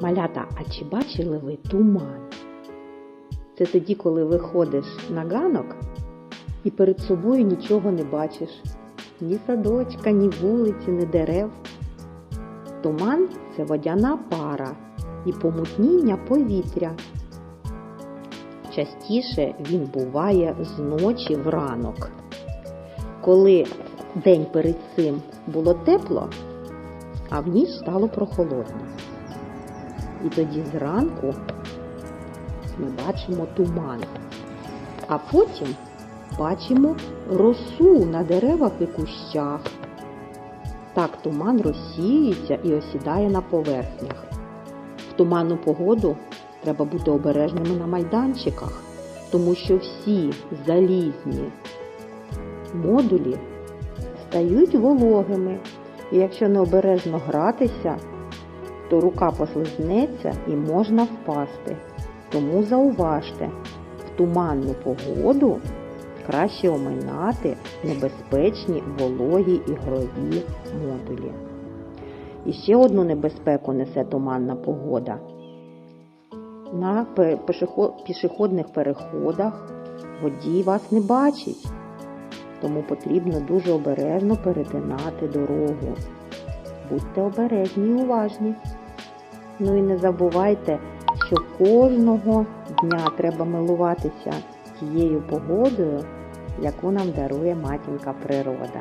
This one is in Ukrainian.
Малята, а чи бачили ви туман? Це тоді, коли виходиш на ганок і перед собою нічого не бачиш. Ні садочка, ні вулиці, ні дерев. Туман це водяна пара і помутніння повітря. Частіше він буває зночі в ранок. Коли день перед цим було тепло, а в ніч стало прохолодно. І тоді зранку ми бачимо туман, а потім бачимо росу на деревах і кущах. Так туман розсіюється і осідає на поверхнях. В туманну погоду треба бути обережними на майданчиках, тому що всі залізні модулі стають вологими. І якщо необережно гратися, то рука послизнеться і можна впасти. Тому зауважте, в туманну погоду краще оминати небезпечні вологі ігрові модулі. І ще одну небезпеку несе туманна погода. На пішохідних переходах водій вас не бачить, тому потрібно дуже обережно перетинати дорогу. Будьте обережні і уважні. Ну і не забувайте, що кожного дня треба милуватися тією погодою, яку нам дарує матінка природа.